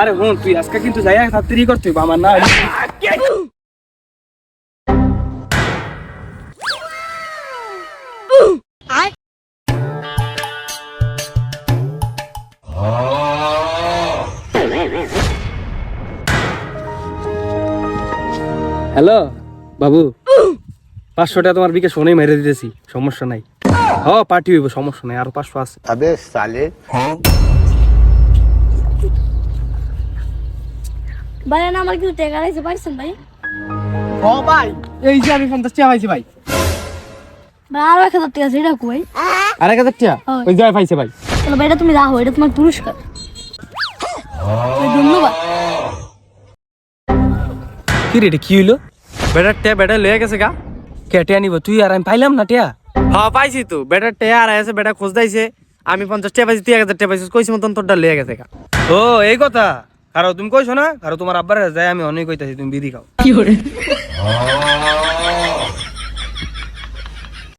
আরে হুন তুই আজকে কিন্তু যাই তাড়াতাড়ি করতে হইব, আমার না হ্যালো বাবু। পাঁচশো টাকা তোমার বিকে শোনেই মেরে দিতেছি সমস্যা নাই। হ পার্টি হইব সমস্যা নাই আরও পাঁচশো আছে। ভাই না আমার কিছু টাকা রাখছে পাইছেন ভাই? ও ভাই এই যে আমি পঞ্চাশ টাকা পাইছি ভাই। ভাই আরও এক হাজার টাকা আছে এটা কই। আর এক হাজার টাকা? ওই যায় পাইছে ভাই। তাহলে ভাই এটা তুমি রাখো এটা তোমার পুরস্কার। ধন্যবাদ। কি রে এটা কি হইল? বেটার টিয়া বেটা লয়ে গেছে গা। কে টিয়া নিব তুই আর আমি পাইলাম না টিয়া? হ্যাঁ পাইছি তো। বেটার টেয়া আর আছে বেটা খোঁজ দাইছে। আমি পঞ্চাশ টাকা পাইছি তুই এক হাজার টাকা পাইছিস কইছি মতন তোরটা লিয়ে গেছে গা। ও এই কথা? কারও তুমি কইছো না? কারও তোমার আব্বার যায় আমি অনেক কইতাছি তুমি বিড়ি খাও।